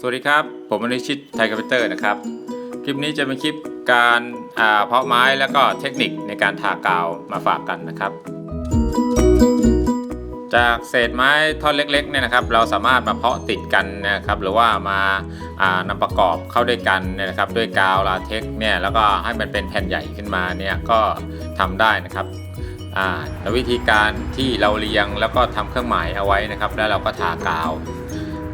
สวัสดีครับ ผมอนิชิตไทยคอมพิวเตอร์นะครับ คลิปนี้จะเป็นคลิปการาเพาะไม้แล้วก็เทคนิคในการทากาวมาฝากกันนะครับ จากเศษไม้ท่อนเล็กๆเนี่ยนะครับ เราสามารถมาเพาะติดกันนะครับ หรือว่ามาานำประกอบเข้าด้วยกันเนี่ยนะครับ ด้วยกาวลาเท็กเนี่ยแล้วก็ให้มันเป็นแผ่นใหญ่ขึ้นมาเนี่ยก็ทำได้นะครับแล้ววิธีการที่เราเรียงแล้วก็ทำเครื่องหมายเอาไว้นะครับ แล้วเราก็ทากาว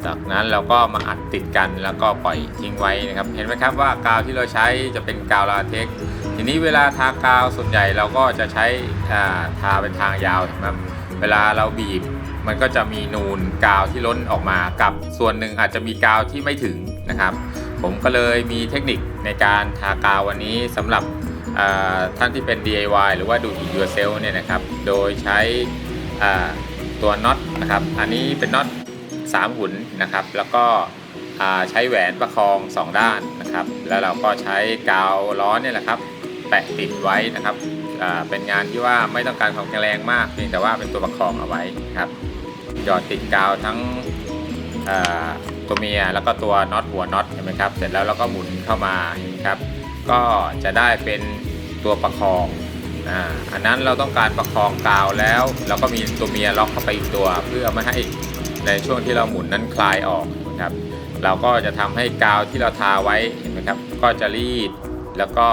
จากนั้นเราก็มาอัดติดกันแล้วก็ปล่อยทิ้งไว้นะครับ เห็นไหมครับว่ากาวที่เราใช้จะเป็นกาวลาเท็กซ์ทีนี้เวลาทากาวส่วนใหญ่เราก็จะใช้ทาเป็นทางยาวนะครับเวลาเราบีบมันก็จะมีนูนกาวที่ล้นออกมากับส่วนหนึ่งอาจจะมีกาวที่ไม่ถึงนะครับ ผมก็เลยมีเทคนิคในการทากาววันนี้สำหรับท่านที่เป็น DIY หรือว่าดู it yourself เนี่ยนะครับ โดยใช้ตัวน็อตนะครับ อันนี้เป็นน็อต 3 หุ่นนะครับ แล้วก็ใช้แหวนประคอง 2 ด้านนะครับ แล้วเราก็ใช้กาวร้อนเนี่ยแหละครับแปะติดไว้นะครับเป็นงานที่ว่าไม่ต้องการความแข็งแรงมากเพียงแต่ว่าเป็นตัวประคองเอาไว้ครับหยอดติดกาวทั้งตัวเมียแล้วก็ตัวน็อตหัวน็อตเห็นไหมครับ เสร็จแล้วเราก็หมุนเข้ามาครับ ก็จะได้เป็นตัวประคองอันนั้นเราต้องการประคองกาวแล้ว เราก็มีตัวเมียล็อกเข้าไปอีกตัว เพื่อไม่ให้ ในช่วงที่เราหมุนนั้นคลายออกนะครับ เราก็จะทำให้กาวที่เราทาไว้เห็นไหมครับ ก็จะรีดแล้วก็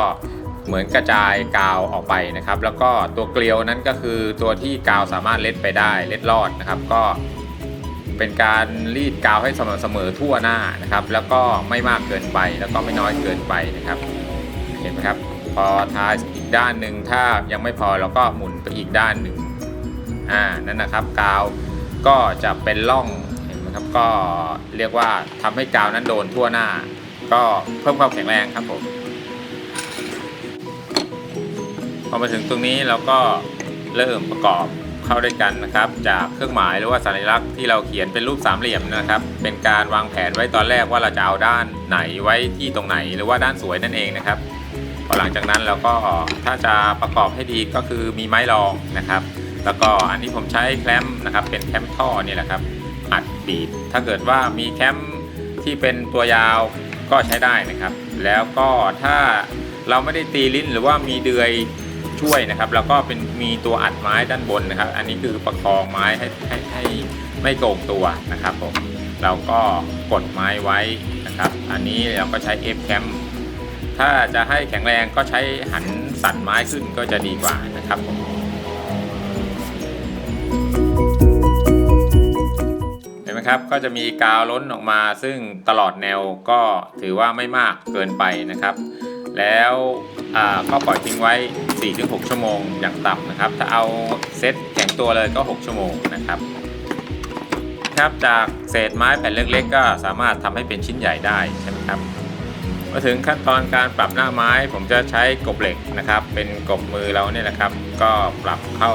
เหมือนกระจายกาวออกไปนะครับ แล้วก็ตัวเกลียวนั้นก็คือตัวที่กาวสามารถเล็ดไปได้เล็ดลอดนะครับ ก็เป็นการรีดกาวให้สม่ำเสมอทั่วหน้านะครับ แล้วก็ไม่มากเกินไปแล้วก็ไม่น้อยเกินไปนะครับ เห็นไหมครับ พอทาอีกด้านหนึ่งถ้ายังไม่พอเราก็หมุนไปอีกด้านหนึ่งอ่านั่นนะครับกาว ก็จะเป็นร่องเห็นไหมครับก็เรียกว่าทำให้กาวนั้นโดนทั่วหน้า ก็เพิ่มความแข็งแรงครับผมพอมาถึงตรงนี้เราก็เริ่มประกอบเข้าด้วยกันนะครับ จากเครื่องหมายหรือว่าสัญลักษณ์ที่เราเขียนเป็นรูปสามเหลี่ยมนะครับ เป็นการวางแผนไว้ตอนแรกว่าเราจะเอาด้านไหนไว้ที่ตรงไหนหรือว่าด้านสวยนั่นเองนะครับพอหลังจากนั้นเราก็ถ้าจะประกอบให้ดีก็คือมีไม้รองนะครับ แล้วก็อันนี้ผมใช้แคลมนะครับเป็นแคมท่อนี่แหละครับอัดบีบถ้าเกิดว่ามีแคมที่เป็นตัวยาวก็ใช้ได้นะครับ แล้วก็ถ้าเราไม่ได้ตีลิ้นหรือว่ามีเดือยช่วยนะครับ แล้วก็เป็นมีตัวอัดไม้ด้านบนนะครับ อันนี้คือประคองไม้ให้ให้ให้ไม่โก่งตัวนะครับผมเราก็กดไม้ไว้นะครับ อันนี้เราก็ใช้ F cam ถ้าจะให้แข็งแรงก็ใช้หันสั่นไม้ขึ้นก็จะดีกว่านะครับผม นไหมครับก็จะมีกาวล้นออกมา ซึ่งตลอดแนวก็ถือว่าไม่มากเกินไปนะครับ แล้วอ่าก็ปล่อยทิ้งไว้ 4-6 ชั่วโมงอย่างต่ำนะครับ ถ้าเอาเซตแข็งตัวเลยก็ 6 ชั่วโมงนะครับครับจากเศษไม้แผ่นเล็กๆ ก็สามารถทำให้เป็นชิ้นใหญ่ได้ใช่ไหมครับ มาถึงขั้นตอนการปรับหน้าไม้ ผมจะใช้กบเหล็กนะครับ เป็นกบมือเราเนี่ยนะครับ ก็ปรับเข้า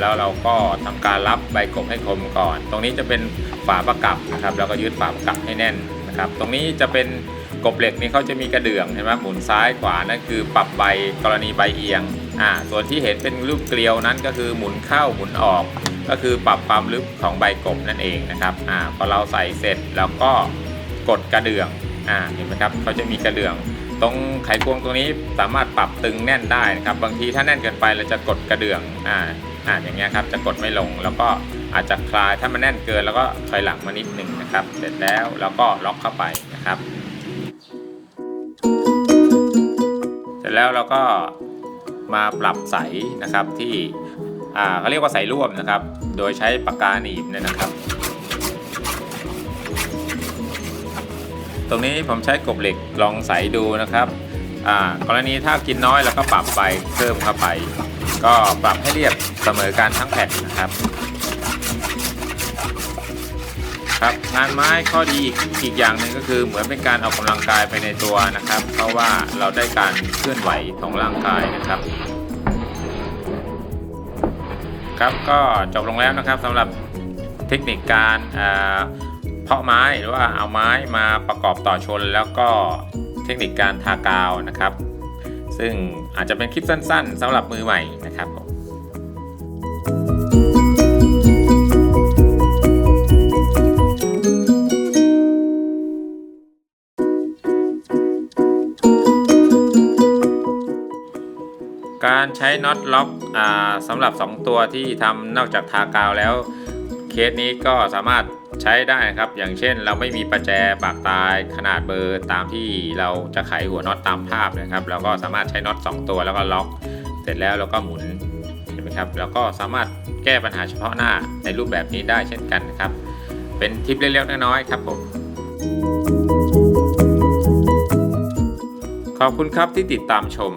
แล้วเราก็ทำการรับใบกบให้คมก่อน ตรงนี้จะเป็นฝาประกับนะครับแล้วก็ยึดฝาประกับให้แน่นนะครับ ตรงนี้จะเป็นกบเหล็กนี่เขาจะมีกระเดื่องเห็นไหมหมุนซ้ายขวานั่นคือปรับใบกรณีใบเอียงอ่าส่วนที่เห็นเป็นรูปเกลียวนั้นก็คือหมุนเข้าหมุนออก ก็คือปรับความลึกของใบกบนั่นเองนะครับอ่าพอเราใส่เสร็จแล้วก็กดกระเดื่อง อ่าเห็นไหมครับเขาจะมีกระเดื่อง ตรงไขควงตรงนี้สามารถปรับตึงแน่นได้นะครับ บางทีถ้าแน่นเกินไปเราจะกดกระเดื่องอ่าอ่าอย่างเงี้ยครับจะกดไม่ลงแล้วก็อาจจะคลายถ้ามันแน่นเกินแล้วก็ถอยหลังมานิดหนึ่งนะครับ เสร็จแล้วเราก็ล็อกเข้าไปนะครับ เสร็จแล้วเราก็มาปรับใสนะครับที่อ่าเขาเรียกว่าใสร่วมนะครับ โดยใช้ปากกาหนีบเนี่ยนะครับ ตรงนี้ผมใช้กบเหล็กลองใส่ดูนะครับอ่ากรณีถ้ากินน้อยเราก็ปรับไปเพิ่มเข้าไป ก็ปรับให้เรียบเสมอกันทั้งแผ่นนะครับ ครับงานไม้ข้อดีอีกอีกอย่างหนึ่งก็คือเหมือนเป็นการออกกำลังกายไปในตัวนะครับ เพราะว่าเราได้การเคลื่อนไหวของร่างกายนะครับ ครับก็จบลงแล้วนะครับสำหรับเทคนิคการอ่า เพาะไม้หรือว่าเอาไม้มาประกอบต่อชนแล้วก็เทคนิคการทากาวนะครับ ซึ่งอาจจะเป็นคลิปสั้น ๆสำหรับมือใหม่นะครับผมการใช้น็อตล็อกสำหรับ 2 ตัวที่ทำนอกจากทากาวแล้ว เคสนี้ก็สามารถ ใช้ได้นะครับ อย่างเช่นเราไม่มีประแจปากตายขนาดเบอร์ตามที่เราจะไขหัวน็อตตามภาพนะครับ เราก็สามารถใช้น็อต2 ตัวแล้วก็ล็อก เสร็จแล้วเราก็หมุนเห็นไหมครับแล้วก็สามารถแก้ปัญหาเฉพาะหน้าในรูปแบบนี้ได้เช่นกันนะครับ เป็นทิปเล็กๆน้อยๆครับผมขอบคุณครับที่ติดตามชม